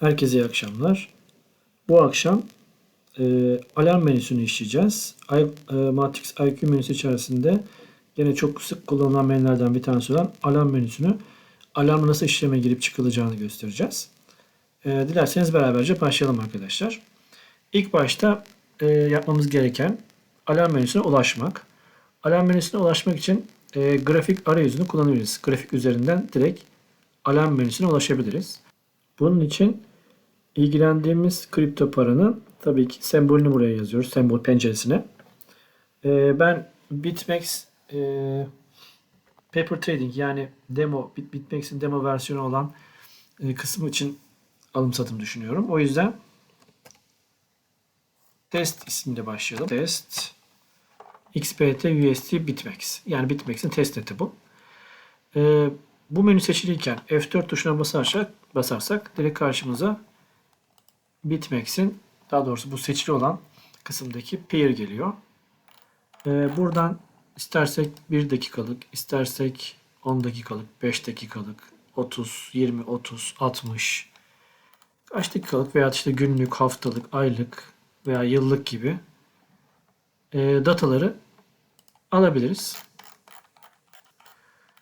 Herkese iyi akşamlar. Bu akşam e, alarm menüsünü işleyeceğiz. I, e, Matrix IQ menüsü içerisinde yine çok sık kullanılan menülerden bir tanesi olan alarm menüsünü alarmı nasıl işleme girip çıkılacağını göstereceğiz. E, dilerseniz beraberce başlayalım arkadaşlar. İlk başta e, yapmamız gereken alarm menüsüne ulaşmak. Alarm menüsüne ulaşmak için e, grafik arayüzünü kullanabiliriz. Grafik üzerinden direkt alarm menüsüne ulaşabiliriz. Bunun için ilgilendiğimiz kripto paranın tabii ki sembolünü buraya yazıyoruz. Sembol penceresine. Ee, ben BitMEX e, Paper Trading yani demo Bit, BitMEX'in demo versiyonu olan e, kısmı için alım satım düşünüyorum. O yüzden test ismiyle başlayalım. Test XPT USD BitMEX. Yani BitMEX'in test neti bu. Ee, bu menü seçiliyken F4 tuşuna basarsak, basarsak direkt karşımıza BitMEX'in daha doğrusu bu seçili olan kısımdaki pair geliyor. Ee, buradan istersek 1 dakikalık, istersek 10 dakikalık, 5 dakikalık, 30, 20, 30, 60 kaç dakikalık veya işte günlük, haftalık, aylık veya yıllık gibi e, dataları alabiliriz.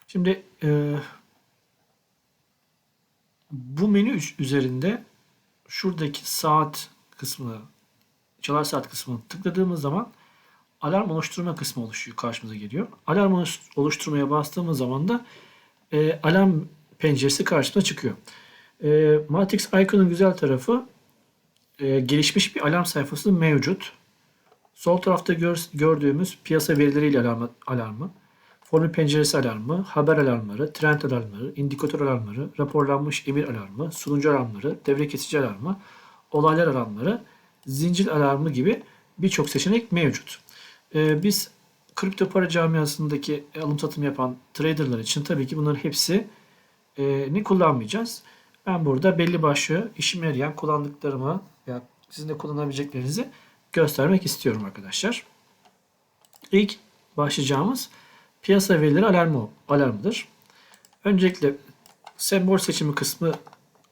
Şimdi e, bu menü üzerinde şuradaki saat kısmını, çalar saat kısmını tıkladığımız zaman alarm oluşturma kısmı oluşuyor, karşımıza geliyor. Alarm oluşturmaya bastığımız zaman da e, alarm penceresi karşımıza çıkıyor. E, Matrix Icon'un güzel tarafı e, gelişmiş bir alarm sayfası mevcut. Sol tarafta gör, gördüğümüz piyasa verileriyle alarmı, alarmı Formül penceresi alarmı, haber alarmları, trend alarmları, indikatör alarmları, raporlanmış emir alarmı, sunucu alarmları, devre kesici alarmı, olaylar alarmları, zincir alarmı gibi birçok seçenek mevcut. Ee, biz kripto para camiasındaki alım satım yapan traderlar için tabii ki bunların hepsi e, ni kullanmayacağız. Ben burada belli başlı işime yarayan kullandıklarımı veya sizin de kullanabileceklerinizi göstermek istiyorum arkadaşlar. İlk başlayacağımız Piyasa verileri alarmı, alarmıdır. Öncelikle sembol seçimi kısmı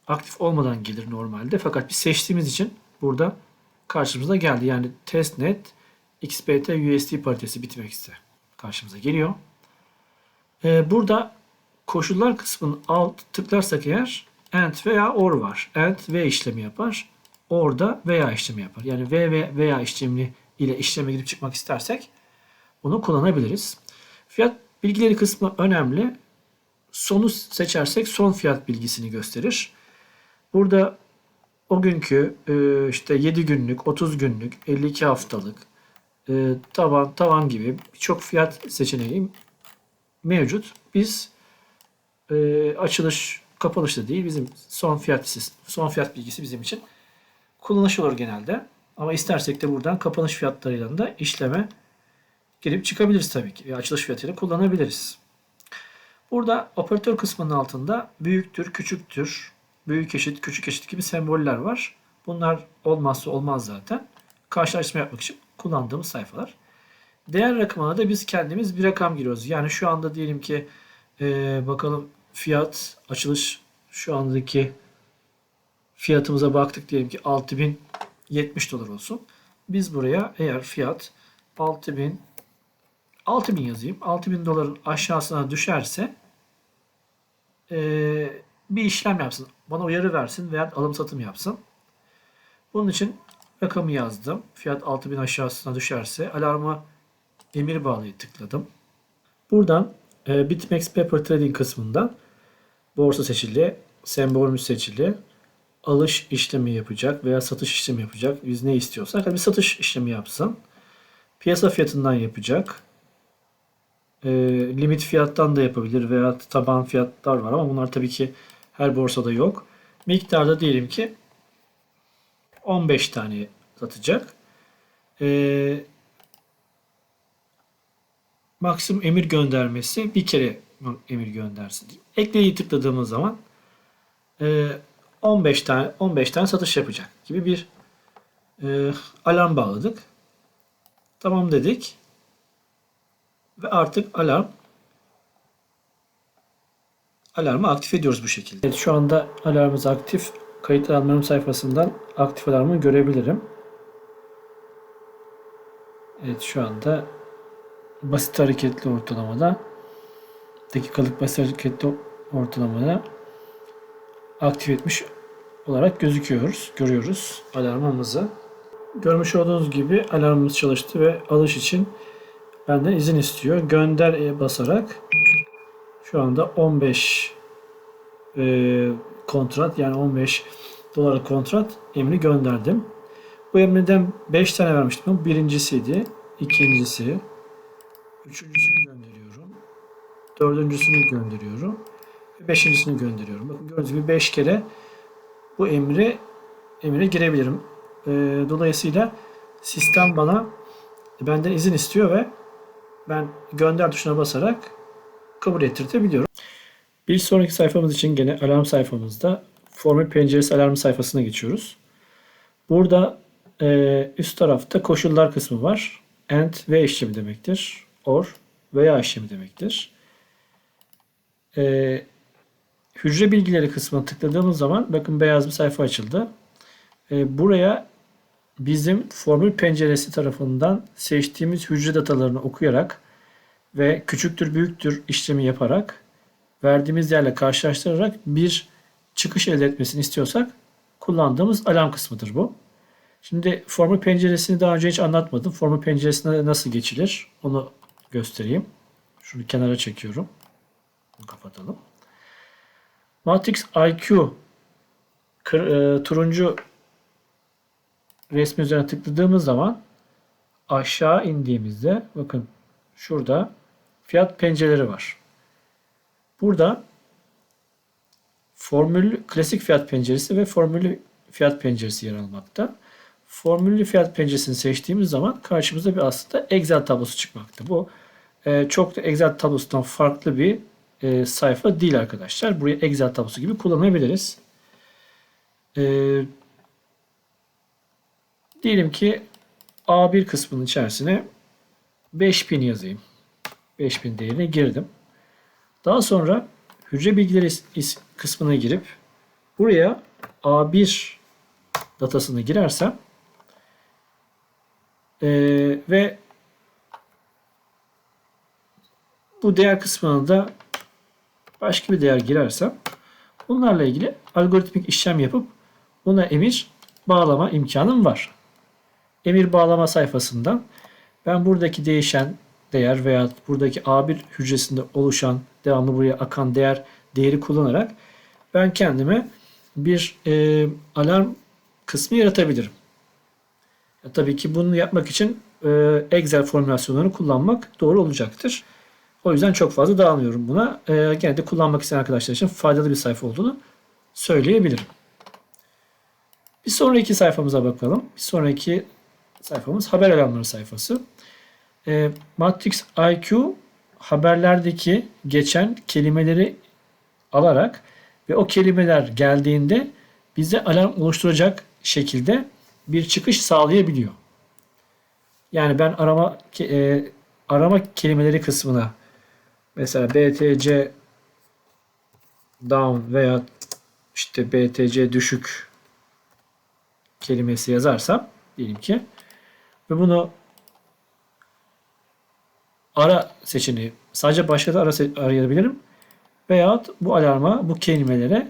aktif olmadan gelir normalde. Fakat biz seçtiğimiz için burada karşımıza geldi. Yani testnet XPT USD paritesi bitmek ise karşımıza geliyor. Ee, burada koşullar kısmının alt tıklarsak eğer AND veya OR var. AND V işlemi yapar. OR da veya işlemi yapar. Yani V ve veya işlemi ile işleme girip çıkmak istersek bunu kullanabiliriz. Fiyat bilgileri kısmı önemli. Sonu seçersek son fiyat bilgisini gösterir. Burada o günkü e, işte 7 günlük, 30 günlük, 52 haftalık e, tavan tavan gibi birçok fiyat seçeneği mevcut. Biz e, açılış kapanışta değil bizim son fiyat son fiyat bilgisi bizim için kullanışlı olur genelde. Ama istersek de buradan kapanış fiyatlarıyla da işleme girip çıkabiliriz tabii ki. Ve açılış fiyatıyla kullanabiliriz. Burada operatör kısmının altında büyüktür, küçüktür, büyük eşit, küçük eşit gibi semboller var. Bunlar olmazsa olmaz zaten. Karşılaştırma yapmak için kullandığımız sayfalar. Değer rakamına da biz kendimiz bir rakam giriyoruz. Yani şu anda diyelim ki e, bakalım fiyat açılış şu andaki fiyatımıza baktık diyelim ki 6070 dolar olsun. Biz buraya eğer fiyat 6000 6000 yazayım. 6000 doların aşağısına düşerse e, bir işlem yapsın. Bana uyarı versin veya alım satım yapsın. Bunun için rakamı yazdım. Fiyat 6000 aşağısına düşerse alarma emir bağlayı tıkladım. Buradan e, BitMEX Paper Trading kısmından borsa seçili, sembolümüz seçili, alış işlemi yapacak veya satış işlemi yapacak. Biz ne istiyorsak bir satış işlemi yapsın. Piyasa fiyatından yapacak e, limit fiyattan da yapabilir veya taban fiyatlar var ama bunlar tabii ki her borsada yok. Miktarda diyelim ki 15 tane satacak. E, maksimum emir göndermesi bir kere emir göndersin. Ekleyi tıkladığımız zaman e, 15 tane 15 tane satış yapacak gibi bir e, alarm bağladık. Tamam dedik. Ve artık alarm alarmı aktif ediyoruz bu şekilde. Evet, şu anda alarmımız aktif. kayıt alarmlarım sayfasından aktif alarmı görebilirim. Evet şu anda basit hareketli ortalamada dakikalık basit hareketli ortalamada aktif etmiş olarak gözüküyoruz. Görüyoruz alarmımızı. Görmüş olduğunuz gibi alarmımız çalıştı ve alış için benden izin istiyor. Gönder'e basarak şu anda 15 e, kontrat yani 15 dolara kontrat emri gönderdim. Bu emriden 5 tane vermiştim. Bu birincisiydi. ikincisi. Üçüncüsünü gönderiyorum. Dördüncüsünü gönderiyorum. Ve beşincisini gönderiyorum. Bakın gördüğünüz gibi 5 kere bu emri emire girebilirim. E, dolayısıyla sistem bana benden izin istiyor ve ben gönder tuşuna basarak kabul ettirtebiliyorum. Bir sonraki sayfamız için gene alarm sayfamızda formül penceresi alarm sayfasına geçiyoruz. Burada e, üst tarafta koşullar kısmı var. And ve işlemi demektir. Or veya işlemi demektir. E, hücre bilgileri kısmına tıkladığımız zaman bakın beyaz bir sayfa açıldı. E, buraya bizim formül penceresi tarafından seçtiğimiz hücre datalarını okuyarak ve küçüktür büyüktür işlemi yaparak verdiğimiz yerle karşılaştırarak bir çıkış elde etmesini istiyorsak kullandığımız alarm kısmıdır bu. Şimdi formül penceresini daha önce hiç anlatmadım. Formül penceresine nasıl geçilir onu göstereyim. Şunu kenara çekiyorum. Bunu kapatalım. Matrix IQ e, turuncu resmi üzerine tıkladığımız zaman aşağı indiğimizde bakın şurada fiyat pencereleri var. Burada formüllü klasik fiyat penceresi ve formüllü fiyat penceresi yer almakta. Formüllü fiyat penceresini seçtiğimiz zaman karşımıza bir aslında Excel tablosu çıkmakta. Bu e, çok da Excel tablosundan farklı bir e, sayfa değil arkadaşlar. Burayı Excel tablosu gibi kullanabiliriz. E, diyelim ki A1 kısmının içerisine 5000 yazayım. 5000 değerine girdim. Daha sonra hücre bilgileri kısmına girip buraya A1 datasını girersem ee, ve bu değer kısmına da başka bir değer girersem bunlarla ilgili algoritmik işlem yapıp buna emir bağlama imkanım var. Emir bağlama sayfasından ben buradaki değişen değer veya buradaki A1 hücresinde oluşan devamlı buraya akan değer değeri kullanarak ben kendime bir e, alarm kısmı yaratabilirim. Ya, tabii ki bunu yapmak için e, Excel formülasyonlarını kullanmak doğru olacaktır. O yüzden çok fazla dağılmıyorum buna. E, gene de kullanmak isteyen arkadaşlar için faydalı bir sayfa olduğunu söyleyebilirim. Bir sonraki sayfamıza bakalım. Bir sonraki sayfamız haber alarmları sayfası. E, Matrix IQ haberlerdeki geçen kelimeleri alarak ve o kelimeler geldiğinde bize alarm oluşturacak şekilde bir çıkış sağlayabiliyor. Yani ben arama e, arama kelimeleri kısmına mesela BTC down veya işte BTC düşük kelimesi yazarsam diyelim ki ve bunu ara seçeneği sadece başka da ara arayabilirim. Veyahut bu alarma, bu kelimelere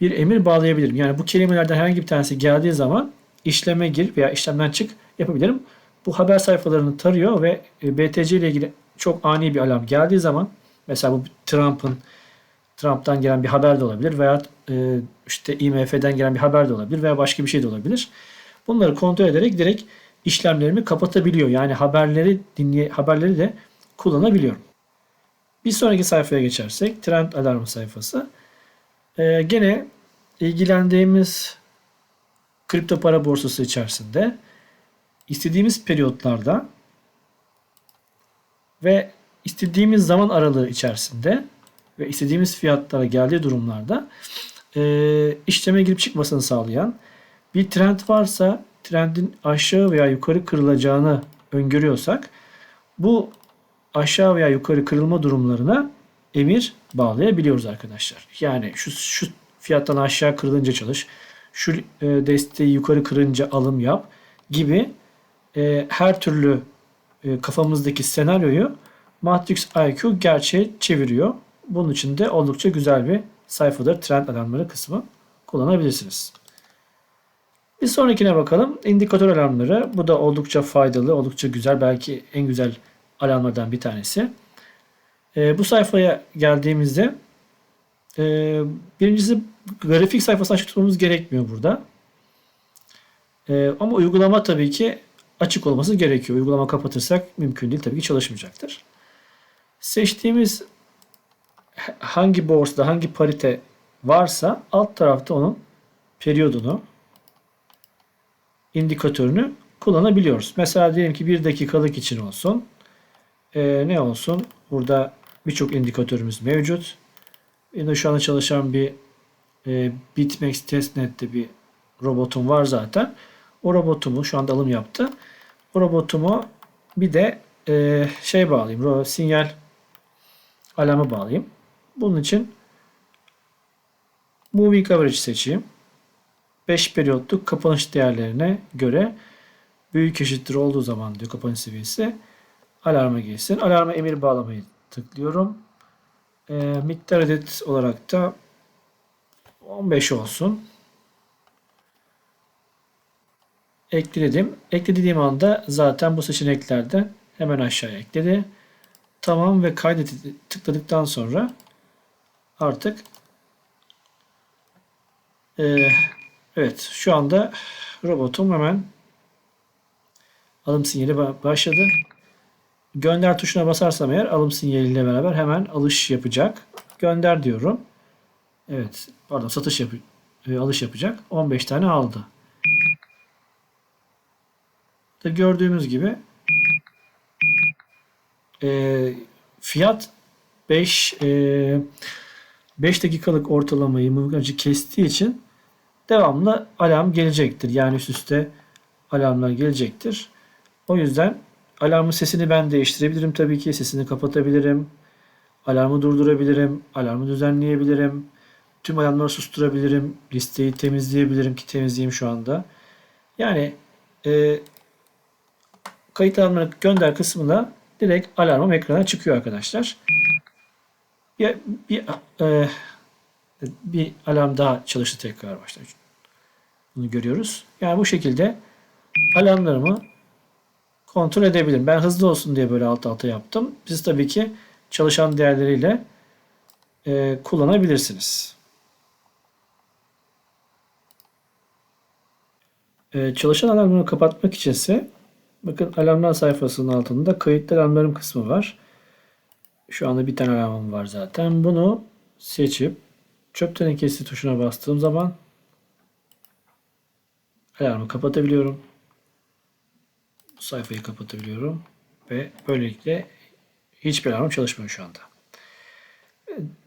bir emir bağlayabilirim. Yani bu kelimelerden herhangi bir tanesi geldiği zaman işleme gir veya işlemden çık yapabilirim. Bu haber sayfalarını tarıyor ve e, BTC ile ilgili çok ani bir alarm geldiği zaman mesela bu Trump'ın Trump'tan gelen bir haber de olabilir veya e, işte IMF'den gelen bir haber de olabilir veya başka bir şey de olabilir. Bunları kontrol ederek direkt işlemlerimi kapatabiliyor. Yani haberleri dinleye haberleri de kullanabiliyorum. Bir sonraki sayfaya geçersek trend alarmı sayfası. Ee, gene ilgilendiğimiz kripto para borsası içerisinde istediğimiz periyotlarda ve istediğimiz zaman aralığı içerisinde ve istediğimiz fiyatlara geldiği durumlarda e, işleme girip çıkmasını sağlayan bir trend varsa trendin aşağı veya yukarı kırılacağını öngörüyorsak bu aşağı veya yukarı kırılma durumlarına emir bağlayabiliyoruz arkadaşlar. Yani şu, şu fiyattan aşağı kırılınca çalış. Şu e, desteği yukarı kırınca alım yap gibi e, her türlü e, kafamızdaki senaryoyu Matrix IQ gerçeğe çeviriyor. Bunun için de oldukça güzel bir sayfadır. Trend alarmları kısmı kullanabilirsiniz. Bir sonrakine bakalım. İndikatör alarmları. Bu da oldukça faydalı, oldukça güzel. Belki en güzel alarmlardan bir tanesi. E, bu sayfaya geldiğimizde e, birincisi grafik sayfasını açık gerekmiyor burada. E, ama uygulama tabii ki açık olması gerekiyor. Uygulama kapatırsak mümkün değil. Tabii ki çalışmayacaktır. Seçtiğimiz hangi borsada hangi parite varsa alt tarafta onun periyodunu indikatörünü kullanabiliyoruz. Mesela diyelim ki bir dakikalık için olsun. Ee, ne olsun? Burada birçok indikatörümüz mevcut. Yine şu anda çalışan bir e, BitMEX testnet'te bir robotum var zaten. O robotumu şu anda alım yaptı. O robotumu bir de e, şey bağlayayım. Sinyal alarmı bağlayayım. Bunun için Moving Average seçeyim. 5 periyotluk kapanış değerlerine göre büyük eşittir olduğu zaman diyor kapanış seviyesi alarma gelsin. Alarma emir bağlamayı tıklıyorum. E, miktar adet olarak da 15 olsun. Ekledim. Eklediğim anda zaten bu seçeneklerde hemen aşağıya ekledi. Tamam ve kaydet tıkladıktan sonra artık e, evet şu anda robotum hemen alım sinyali başladı. Gönder tuşuna basarsam eğer alım sinyaliyle beraber hemen alış yapacak. Gönder diyorum. Evet pardon satış yap e, alış yapacak. 15 tane aldı. Da gördüğümüz gibi e, fiyat 5 e, 5 dakikalık ortalamayı mımkacı kestiği için devamlı alarm gelecektir. Yani üst üste alarmlar gelecektir. O yüzden alarmın sesini ben değiştirebilirim tabii ki. Sesini kapatabilirim. Alarmı durdurabilirim. Alarmı düzenleyebilirim. Tüm alarmları susturabilirim. Listeyi temizleyebilirim ki temizleyeyim şu anda. Yani e, kayıt alarmını gönder kısmında direkt alarmım ekrana çıkıyor arkadaşlar. Bir, bir, e, bir alarm daha çalıştı tekrar başlar. Bunu görüyoruz. Yani bu şekilde alarmlarımı kontrol edebilirim. Ben hızlı olsun diye böyle alt alta yaptım. Siz tabii ki çalışan değerleriyle e, kullanabilirsiniz. E, çalışan alarmını kapatmak içinse bakın alarmlar sayfasının altında kayıtlı alarmlarım kısmı var. Şu anda bir tane alarmım var zaten. Bunu seçip çöp tenekesi tuşuna bastığım zaman alarmı kapatabiliyorum. Sayfayı kapatabiliyorum. Ve böylelikle hiçbir alarm çalışmıyor şu anda.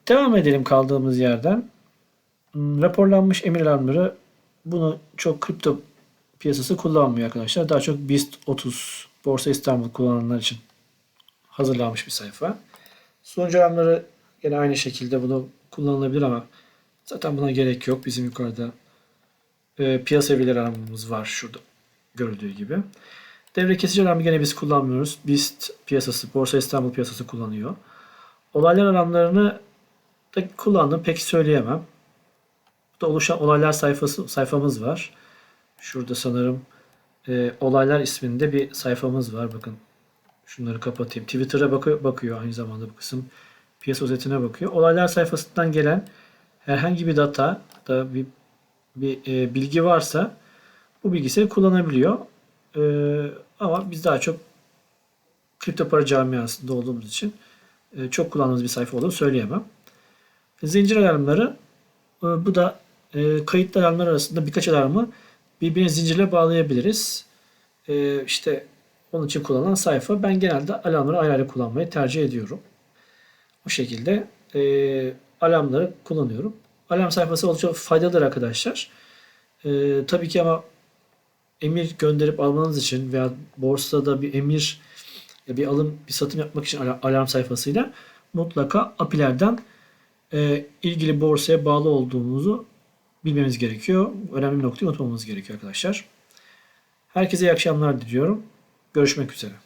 Devam edelim kaldığımız yerden. Hmm, raporlanmış emir alarmları bunu çok kripto piyasası kullanmıyor arkadaşlar. Daha çok BIST 30 Borsa İstanbul kullananlar için hazırlanmış bir sayfa. Sunucu alarmları yine aynı şekilde bunu kullanılabilir ama zaten buna gerek yok. Bizim yukarıda e, piyasa verileri alarmımız var şurada görüldüğü gibi. Devre kesici alarmı gene biz kullanmıyoruz. BIST piyasası, Borsa İstanbul piyasası kullanıyor. Olaylar alarmlarını da kullandım pek söyleyemem. Burada oluşan olaylar sayfası sayfamız var. Şurada sanırım e, olaylar isminde bir sayfamız var. Bakın şunları kapatayım. Twitter'a bakıyor, bakıyor aynı zamanda bu kısım. Piyasa özetine bakıyor. Olaylar sayfasından gelen herhangi bir data da bir, bir e, bilgi varsa bu bilgisayarı kullanabiliyor. E, ama biz daha çok kripto para camiasında olduğumuz için e, çok kullandığımız bir sayfa olduğunu söyleyemem. Zincir alarmları e, bu da e, kayıtlı alarmlar arasında birkaç alarmı birbirine zincirle bağlayabiliriz. E, işte onun için kullanılan sayfa. Ben genelde alarmları ayrı ayrı kullanmayı tercih ediyorum. Bu şekilde e, alarmları kullanıyorum. Alarm sayfası oldukça faydalıdır arkadaşlar. E, tabii ki ama emir gönderip almanız için veya borsada bir emir bir alım bir satım yapmak için alarm sayfasıyla mutlaka API'lerden e, ilgili borsaya bağlı olduğumuzu bilmemiz gerekiyor. Önemli bir noktayı unutmamamız gerekiyor arkadaşlar. Herkese iyi akşamlar diliyorum. Görüşmek üzere.